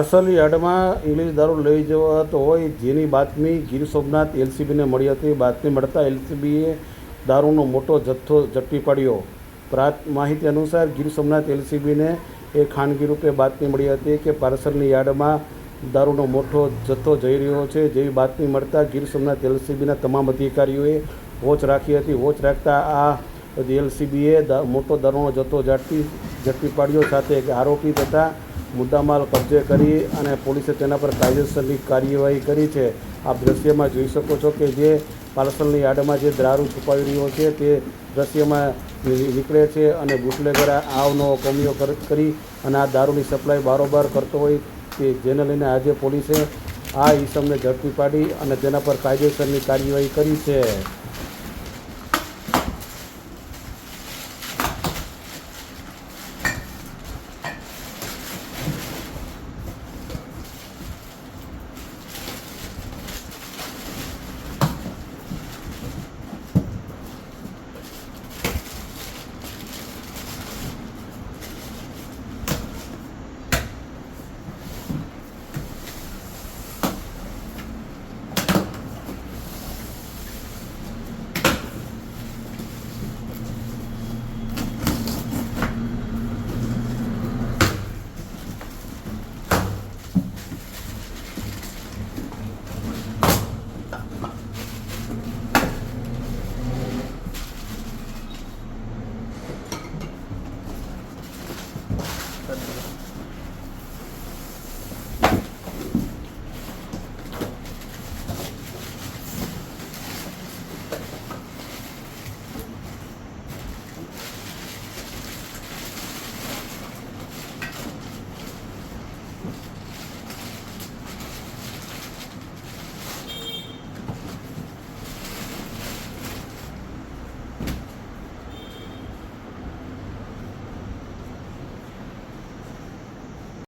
અરસલી યાર્ડમાં ઇંગ્લિશ દારૂ લઈ જવાતો હોય જેની બાતમી ગીર સોમનાથ એલસીબીને મળી હતી. બાતમી મળતા એલસીબીએ દારૂનો મોટો જથ્થો ઝડપી પાડ્યો. પ્રાત માહિતી અનુસાર ગીર સોમનાથ એલસીબીને એ ખાનગી રૂપે બાતમી મળી હતી કે પાર્સલની યાર્ડમાં દારૂનો મોટો જથ્થો જઈ રહ્યો છે. જેવી બાતમી મળતા ગીર સોમનાથ એલસીબીના તમામ અધિકારીઓએ વોચ રાખી હતી. વોચ રાખતા આ એલસીબીએ મોટો દારૂનો જથ્થો ઝડપી ઝડપી સાથે એક આરોપી તથા મુદ્દામાલ કબજે કરી અને પોલીસે તેના પર કાયદેસરની કાર્યવાહી કરી છે. આપ દ્રશ્યમાં જોઈ શકો છો કે જે પાર્સલની યાર્ડમાં જે દારૂ છુપાવી રહ્યો છે તે દ્રશ્યમાં નીકળે છે અને બુટલેગર આવનો કોમીઓ કરી અને આ દારૂની સપ્લાય બારોબાર કરતો હોય કે જેને લઈને આજે પોલીસે આ ઈસમને ઝડપી પાડી અને તેના પર કાયદેસરની કાર્યવાહી કરી છે.